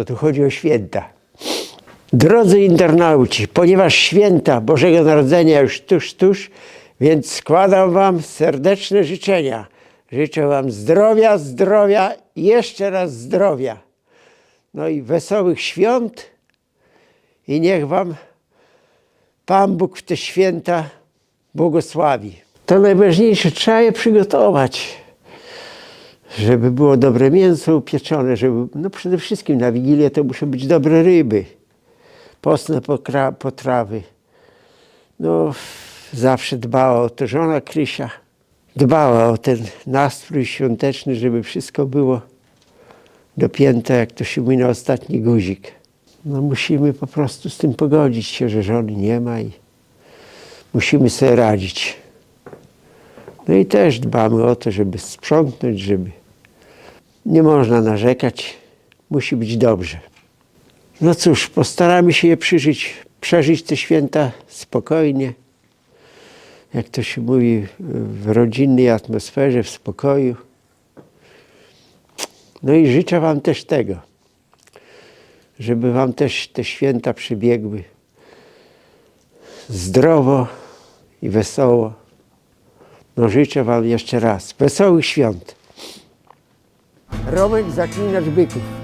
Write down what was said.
to tu chodzi o święta. Drodzy internauci, ponieważ święta Bożego Narodzenia już tuż, tuż, więc składam Wam serdeczne życzenia. Życzę Wam zdrowia, zdrowia i jeszcze raz zdrowia. No i wesołych świąt i niech Wam Pan Bóg w te święta błogosławi. To najważniejsze, trzeba je przygotować, żeby było dobre mięso upieczone, żeby, no przede wszystkim na Wigilię to muszą być dobre ryby, postne potrawy. No, zawsze dbała o to żona Krysia, dbała o ten nastrój świąteczny, żeby wszystko było dopięte, jak to się mówi, na ostatni guzik. No musimy po prostu z tym pogodzić się, że żony nie ma i musimy sobie radzić. No i też dbamy o to, żeby sprzątnąć, żeby nie można narzekać, musi być dobrze. No cóż, postaramy się je przeżyć, przeżyć te święta spokojnie, jak to się mówi, w rodzinnej atmosferze, w spokoju. No i życzę Wam też tego, żeby Wam też te święta przebiegły zdrowo i wesoło. No życzę Wam jeszcze raz wesołych świąt. Romek Zaklinacz Byków.